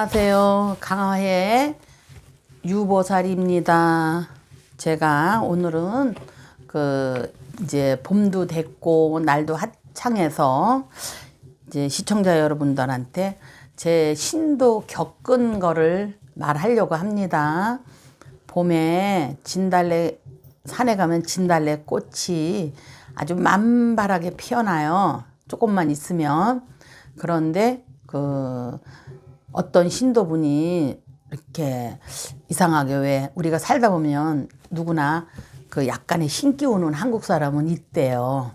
안녕하세요. 강화의 유보살입니다. 제가 오늘은 그 이제 봄도 됐고 날도 화창해서 이제 시청자 여러분들한테 제 신도 겪은 거를 말하려고 합니다. 봄에 진달래 산에 가면 진달래 꽃이 아주 만발하게 피어나요. 조금만 있으면. 그런데 그 어떤 신도분이 이렇게 이상하게 왜 우리가 살다 보면 누구나 그 약간의 신기운은 한국 사람은 있대요.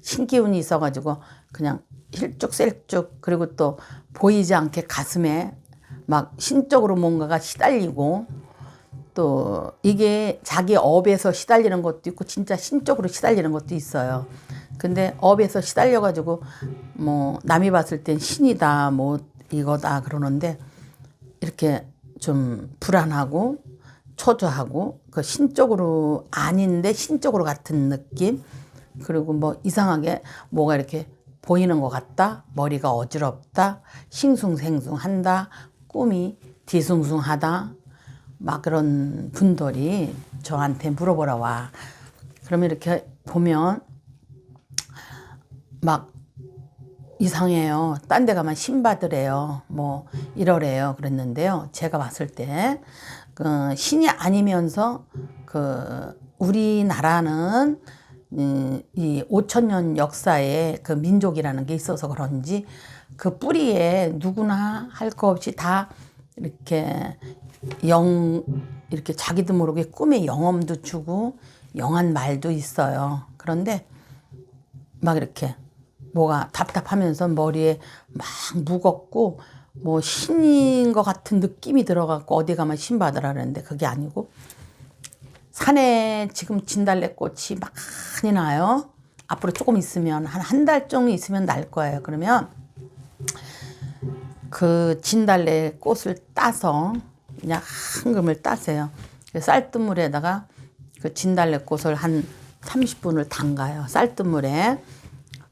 신기운이 있어가지고 그냥 힐쭉셀쭉 그리고 또 보이지 않게 가슴에 막 신적으로 뭔가가 시달리고 또 이게 자기 업에서 시달리는 것도 있고 진짜 신적으로 시달리는 것도 있어요. 근데 업에서 시달려 가지고 뭐 남이 봤을 땐 신이다 뭐 이거다 그러는데 이렇게 좀 불안하고 초조하고 그 신적으로 아닌데 신적으로 같은 느낌? 그리고 뭐 이상하게 뭐가 이렇게 보이는 것 같다 머리가 어지럽다 싱숭생숭한다 꿈이 뒤숭숭하다 막 그런 분들이 저한테 물어보라 와. 그러면 이렇게 보면 막 이상해요. 딴 데 가면 신 받으래요. 뭐 이러래요. 그랬는데요. 제가 봤을 때 그 신이 아니면서 그 우리나라는 음, 이 5천 년 역사에 그 민족이라는 게 있어서 그런지 그 뿌리에 누구나 할 거 없이 다 이렇게 영 이렇게 자기도 모르게 꿈에 영험도 주고 영한 말도 있어요. 그런데 막 이렇게 뭐가 답답하면서 머리에 막 무겁고 뭐 신인 것 같은 느낌이 들어갖고 어디 가면 신 받으라는데 그게 아니고 산에 지금 진달래 꽃이 많이 나요. 앞으로 조금 있으면 한 한 달 정도 있으면 날 거예요. 그러면 그 진달래 꽃을 따서 그냥 한 금을 따세요. 쌀뜨물에다가 그 진달래 꽃을 한 30분을 담가요. 쌀뜨물에.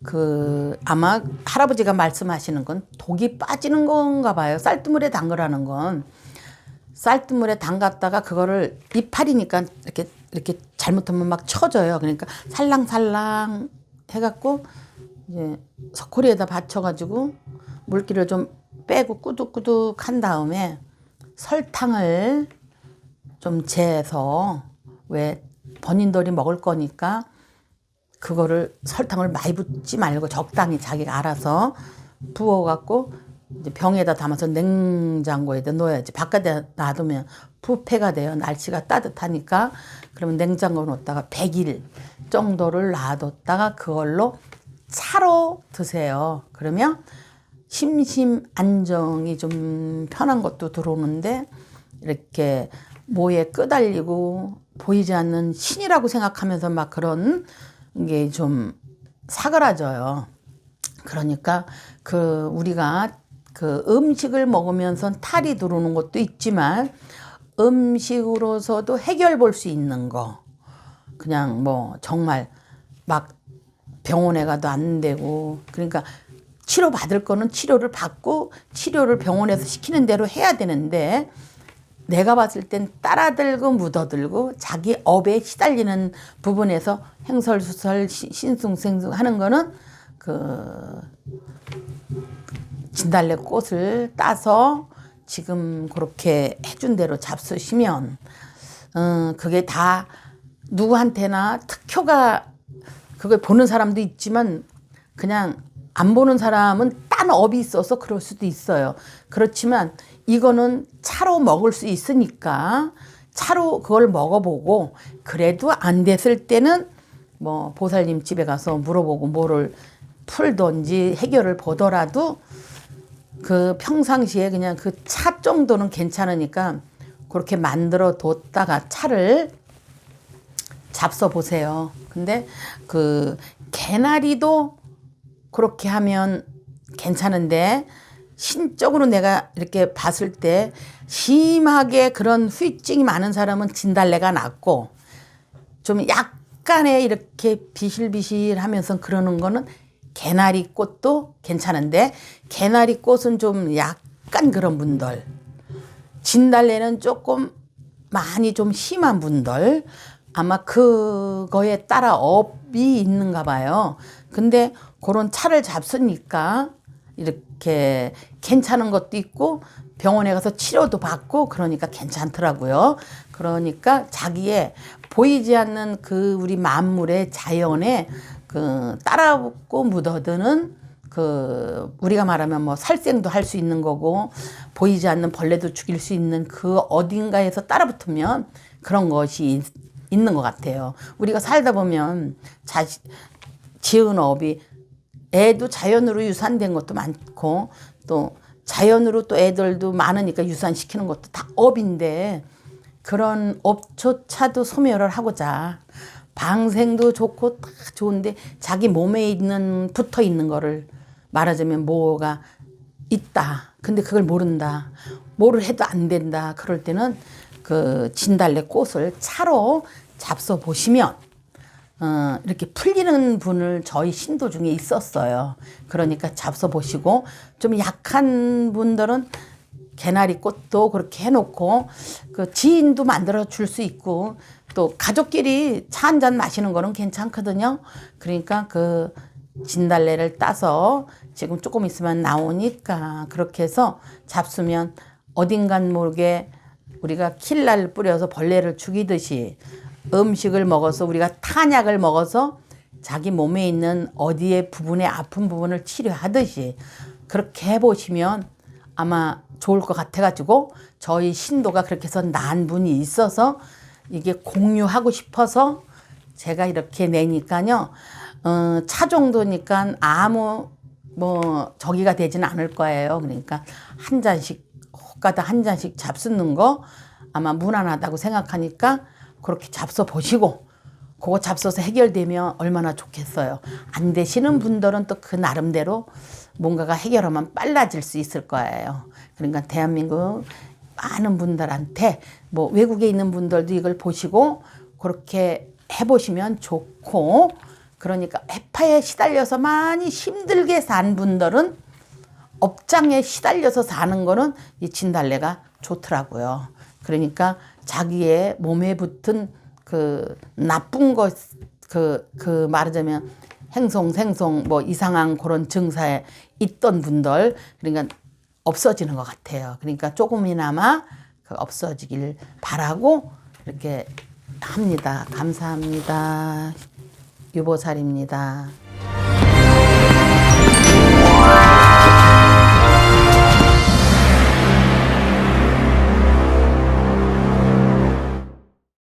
그 아마 할아버지가 말씀하시는 건 독이 빠지는 건가 봐요. 쌀뜨물에 담그라는 건 쌀뜨물에 담갔다가 그거를 이파리니까 이렇게 이렇게 잘못하면 막 쳐져요. 그러니까 살랑살랑 해갖고 이제 석고리에다 받쳐가지고 물기를 좀 빼고 꾸둑꾸둑 한 다음에 설탕을 좀 재서 왜 본인들이 먹을 거니까 그거를 설탕을 많이 붓지 말고 적당히 자기가 알아서 부어갖고 이제 병에다 담아서 냉장고에다 넣어야지. 바깥에 놔두면 부패가 돼요. 날씨가 따뜻하니까. 그러면 냉장고에 넣었다가 100일 정도를 놔뒀다가 그걸로 차로 드세요. 그러면 심심 안정이 좀 편한 것도 들어오는데 이렇게 모에 끄달리고 보이지 않는 신이라고 생각하면서 막 그런 게 좀 사그라져요. 그러니까 그 우리가 그 음식을 먹으면서 탈이 들어오는 것도 있지만 음식으로서도 해결 볼 수 있는 거 그냥 뭐 정말 막 병원에 가도 안 되고 그러니까 치료 받을 거는 치료를 받고 치료를 병원에서 시키는 대로 해야 되는데 내가 봤을 땐 따라들고 묻어들고 자기 업에 시달리는 부분에서 행설수설 신숭생숭 하는 거는 그 진달래 꽃을 따서 지금 그렇게 해준 대로 잡수시면 어, 그게 다 누구한테나 특효가 그걸 보는 사람도 있지만 그냥 안 보는 사람은 딴 업이 있어서 그럴 수도 있어요. 그렇지만 이거는 차로 먹을 수 있으니까 차로 그걸 먹어보고 그래도 안 됐을 때는 뭐 보살님 집에 가서 물어보고 뭐를 풀던지 해결을 보더라도 그 평상시에 그냥 그 차 정도는 괜찮으니까 그렇게 만들어 뒀다가 차를 잡숴 보세요. 근데 그 개나리도 그렇게 하면 괜찮은데 신적으로 내가 이렇게 봤을 때 심하게 그런 후유증이 많은 사람은 진달래가 낫고 좀 약간의 이렇게 비실비실 하면서 그러는 거는 개나리 꽃도 괜찮은데 개나리 꽃은 좀 약간 그런 분들 진달래는 조금 많이 좀 심한 분들 아마 그거에 따라 업이 있는가 봐요. 근데 그런 차를 잡수니까 이렇게 괜찮은 것도 있고 병원에 가서 치료도 받고 그러니까 괜찮더라고요. 그러니까 자기의 보이지 않는 그 우리 만물의 자연에 그 따라붙고 묻어드는 그 우리가 말하면 뭐 살생도 할 수 있는 거고 보이지 않는 벌레도 죽일 수 있는 그 어딘가에서 따라붙으면 그런 것이 있- 있는 것 같아요. 우리가 살다 보면 자 지은 업이 애도 자연으로 유산된 것도 많고 또 자연으로 또 애들도 많으니까 유산시키는 것도 다 업인데 그런 업조차도 소멸을 하고자 방생도 좋고 다 좋은데 자기 몸에 있는 붙어 있는 거를 말하자면 뭐가 있다. 근데 그걸 모른다. 뭐를 해도 안 된다. 그럴 때는 그 진달래 꽃을 차로 잡숴 보시면 어, 이렇게 풀리는 분을 저희 신도 중에 있었어요. 그러니까 잡숴 보시고 좀 약한 분들은 개나리 꽃도 그렇게 해놓고 그 지인도 만들어 줄 수 있고 또 가족끼리 차 한 잔 마시는 거는 괜찮거든요. 그러니까 그 진달래를 따서 지금 조금 있으면 나오니까 그렇게 해서 잡수면 어딘간 모르게 우리가 킬날 뿌려서 벌레를 죽이듯이 음식을 먹어서 우리가 탄약을 먹어서 자기 몸에 있는 어디에 부분에 아픈 부분을 치료하듯이 그렇게 해보시면 아마 좋을 것 같아가지고 저희 신도가 그렇게 해서 난 분이 있어서 이게 공유하고 싶어서 제가 이렇게 내니까요. 어, 차 정도니까 아무 뭐 저기가 되지는 않을 거예요. 그러니까 한 잔씩 혹가다 한 잔씩 잡수는 거 아마 무난하다고 생각하니까 그렇게 잡숴 보시고 그거 잡숴서 해결되면 얼마나 좋겠어요. 안 되시는 분들은 또 그 나름대로 뭔가가 해결하면 빨라질 수 있을 거예요. 그러니까 대한민국 많은 분들한테 뭐 외국에 있는 분들도 이걸 보시고 그렇게 해보시면 좋고 그러니까 해파에 시달려서 많이 힘들게 산 분들은 업장에 시달려서 사는 거는 이 진달래가 좋더라고요. 그러니까 자기의 몸에 붙은 그 나쁜 것, 그, 그 말하자면 행송, 생송, 뭐 이상한 그런 증사에 있던 분들, 그러니까 없어지는 것 같아요. 그러니까 조금이나마 그 없어지길 바라고 이렇게 합니다. 감사합니다. 유보살입니다.